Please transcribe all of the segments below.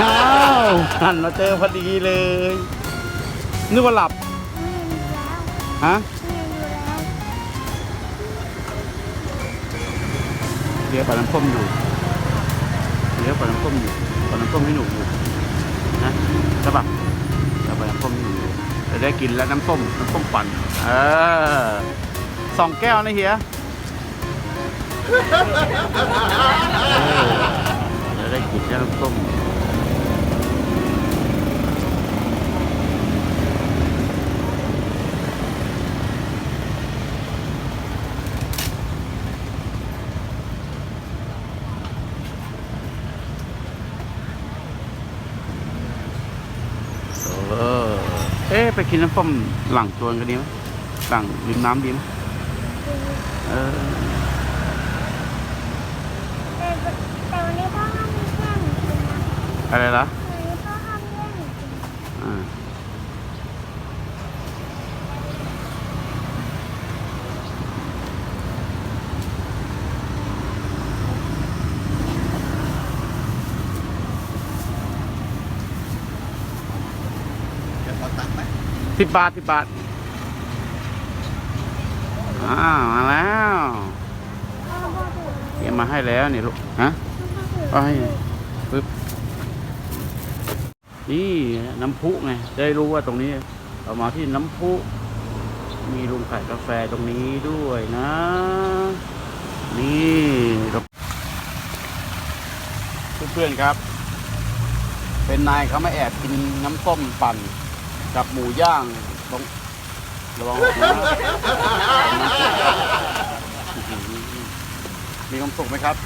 อ้าวหันมาเจอพอดีเลย นึกว่าหลับ ฮะ เดี๋ยวปลาน้ำพ้มอยู่ เดี๋ยวปลาน้ำพ้มอยู่ปลาน้ำพ้มให้หนูอยู่นะใช่ปะเราปลาน้ำพ้มอยู่จะได้กินแล้วน้ำส้มน้ำส้มปั่นเออสองแก้วนะเฮีย จะได้กินน้ำส้มเออเอ๊ะไปกินน้ำส้มหลังสวนกันดีไหมหลังริมน้ำดีไหมเออ แต่ แต่วันนี้พ่อห้ามแย่งหนูกินนะอะไรล่ะวันนี้พ่อห้ามแย่งหนูกินอ่าสิบบาทสิบบาท อ้าว มาแล้ว พ่อพ่อถูกเตรียมมาให้แล้วนี่ลูก ฮะพ่อถู กเอาให้ปึ๊บนี่น้ำพุไงได้รู้ว่าตรงนี้เรามาที่น้ำพุ มีลุงขายกาแฟตรงนี้ด้วยนะ นี่เพื่อนๆครับ เป็นนายเขามาแอบกินน้ำส้มปั่นกับหมูย่างตรงระวังนะมีความสุขไหมครับ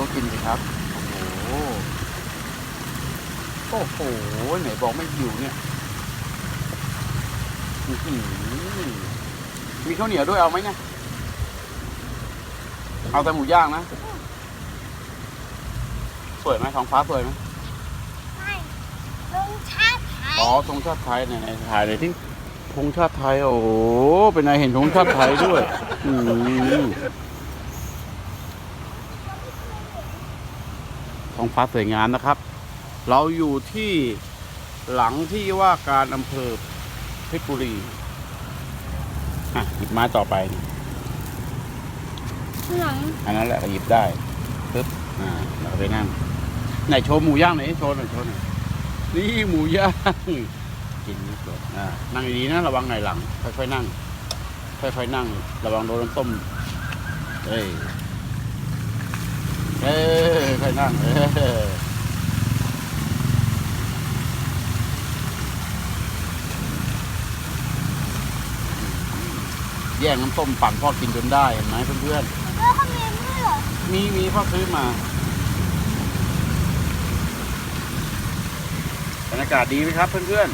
ว่ากินสิครับ โอ้โห โอ้โห ไหนบอกไม่หิวเนี่ยอื้อหือมีข้าวเหนียวด้วยเอาไหมเนี่ย เอาแต่หมูย่างนะ สวยไหมท้องฟ้าสวยไหมไม่ลุงชาติไทย อ๋อธงชาติไทยไหนไหนถ่ายเลยที่ธงชาติไทย โอ้โห เป็นไงเห็นธงชาติไทยด้วย อืม ท้องฟ้าสวยงามนะครับ เราอยู่ที่หลังที่ว่าการอำเภอเพชรบุรีอะหยิบไม้ต่อไปนี่หลังอันนั้นแหละก็หยิบได้ปึ๊บอ่าเราก็ไปนั่งไหนโชว์หมูย่างหน่อยดิโชว์หน่อยโชว์หน่อยนี่หมูย่างกินนี่สดอ่านั่งดีๆนะระวังไหนหลังค่อยๆนั่งค่อยๆนั่ง ระวังโดนน้ำส้มเอ้ยเอ้ยค่อย นั่ง เอ้ยแย่งน้ำส้มปั่นพ่อกินจนได้เห็นไหมเพื่อนๆเพื่อเขามีด้วยเหรอมีมีพ่อซื้อมาบรรยากาศดีไหมครับเพื่อน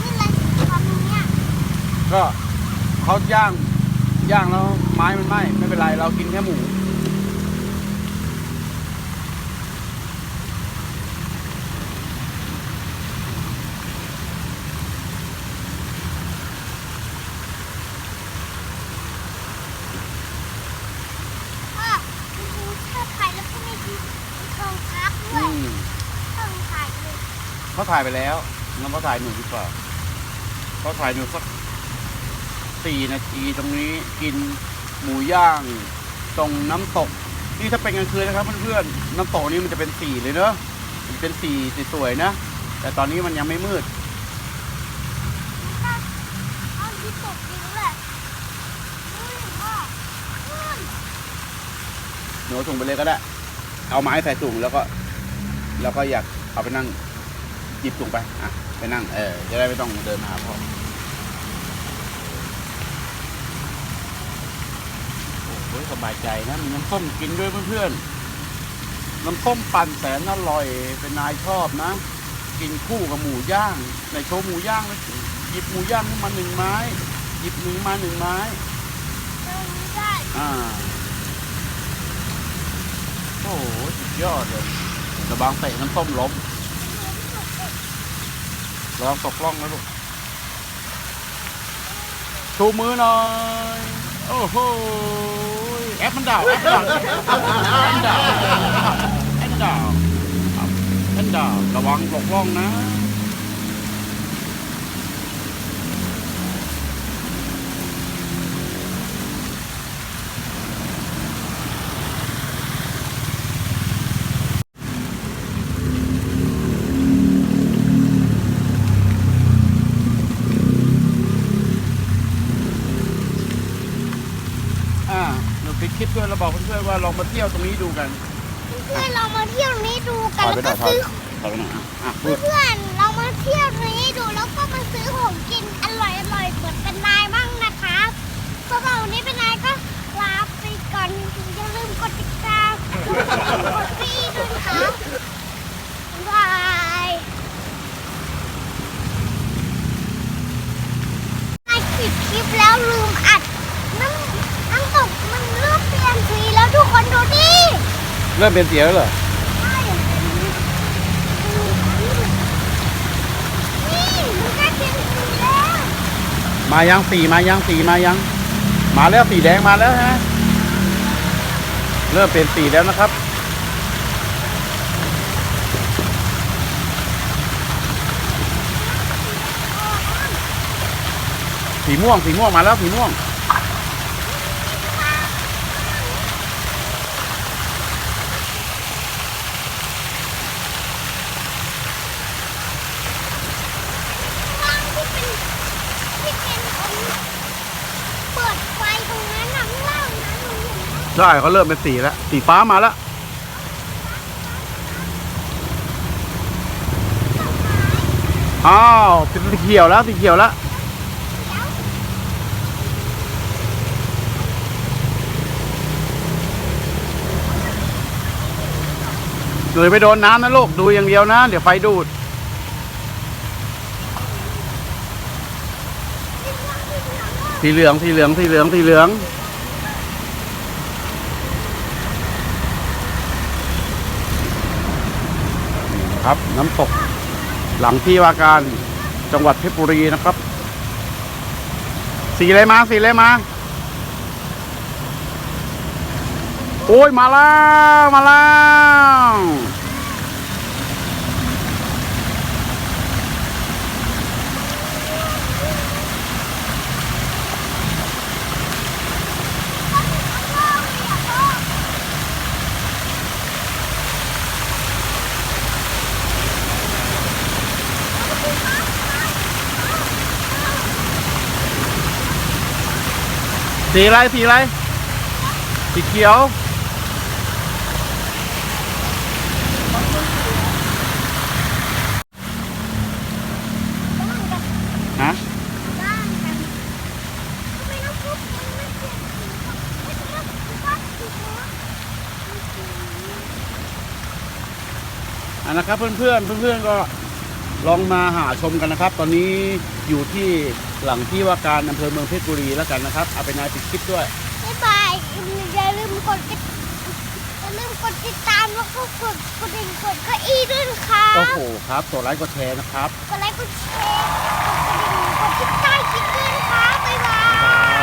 นี่อะไรทำเนี่ยๆ ก็เขาย่างย่างแล้วไม้มันไหม้ไม่เป็นไร เรากินแค่หมู พ่อมีลุงชาติไทยแล้วก็มีทองพักด้ว อื ย ม ทองไทยเลย เขาถ่ายไปแล้วงั้นเขาถ่ายหนูดีกว่าเขาถ่ายหนูสักสี่นาทีตรงนี้กินหมูย่าง ตรงน้ำตก นี่ถ้าเป็นกลางคืนนะครับเพื่อนๆน้ำตกนี้มันจะเป็นสีเลยเนอะมันเป็นสีสวยๆนะ แต่ตอนนี้มันยังไม่มืดเอาที่ตกจริงเลยอุ้ยพ่ออุ้ยหนูเอาถุงไปเลยก็ได้ เอาไม้ใส่ถุงแล้วก็ แล้วก็อยากเอาไปนั่ง หยิบถุงไป อะ ไปนั่ง เออ จะได้ไม่ต้องเดินมาหาพ่อโอ้ยสบายใจนะมีน้ำส้มกินด้วยเพื่อนๆ น้ำส้มปั่นแสนอร่อย เป็นนายชอบนะ กินคู่กับหมูย่าง ในโชว์หมูย่างเลยหยิบหมูย่างขึ้นมาหนึ่งไม้ หยิบหมูมาหนึ่งไม้ตรงนี้ได้อ่า โอ้โหสุดยอดเลยระวังเตะน้ำส้มล้ม ระวังตกล่องนะลูกชูมือหน่อย โอ้โห แอปมันดาวแอปมันดาวแอปมันดาวแอปมันดาวแอปมันดาวระวังตกล่องนะ อ่า เราปิดคลิปด้วยเราบอกเพื่อนๆว่าลองมาเที่ยวตรงนี้ดูกันเพื่อนเรามาเที่ยวนี้ดูกันถ่ายแล้วไปหน่ก็อยถ่ายซื้อถ่ายไปหน่อยอะอะพูดเพื่อนเรามาเที่ยวนี้ดูแล้วก็มาซื้อของกินอร่อยอร่อยๆเหมือนเป็นนายบ้างนะคะสำหรับวันนี้เป็นนายก็ลาไปก่อนอย่าลืมกดติดตามกดพี่ด้วยนะคะบายนายปิดคลิปแล้วลืมอัดน้ำน้ำตกมันเริ่มเปลี่ยนสี แล้วทุกคนดูดิเริ่มเป็นเสียแล้วเหรอใช่นี่มันก็เปลี่ยนสีแล้วมายังสีมายังสีมายัง มาแล้วสีแดงมาแล้วฮะเริ่มเป็นสีแล้วนะครับสีม่วงสีม่วงมาแล้วสีม่วง ข้างที่เป็นที่เป็นคนเปิดไฟตรงนั้นน่ะข้างล่างนะหนูเห็นนะ ใช่เขาเริ่มเป็นสีแล้ว สีฟ้ามาแล้ว อ้าวเป็นสีเขียวแล้วสีเขียวแล้วแล้วเลยไปโดนน้ำนะลูกดูอย่างเดียวนะ เดี๋ยวไฟดูด สีเหลืองสีเหลืองสีเหลืองสีเหลือง ครับ น้ำตก หลังที่ว่าการจังหวัดเพชรบุรีนะครับ สีอะไรมาสีอะไรมา โอ้ยมาแล้ว มาแล้ว สีอะไรสีอะไรสีเขียว ฮะบ้านกันทำไมน้ำซุปมันไม่เปลี่ยนสีวะไม่ใช่น้ำซุปบ้านสีเหลืองอะนะครับเพื่อนๆเพื่อนๆก็ลองมาหาชมกันนะครับ ตอนนี้อยู่ที่ หลังที่ว่าการอำเภอเมืองเพชรบุรีแล้วกันนะครับ เอาไปนายปิดคลิปด้วยบ๊ายบายอย่าลืมกดติดอย่าลืมกดติดตามแล้วก็กดกดดิ่งกดเก้าอี้ด้วยนะคะโอ้โหครับตัวไลค์กดแชร์นะครับ กดไลค์กดแชร์กดกระดิ่งกดติดตามคลิปด้วยนะคะบ๊ายบา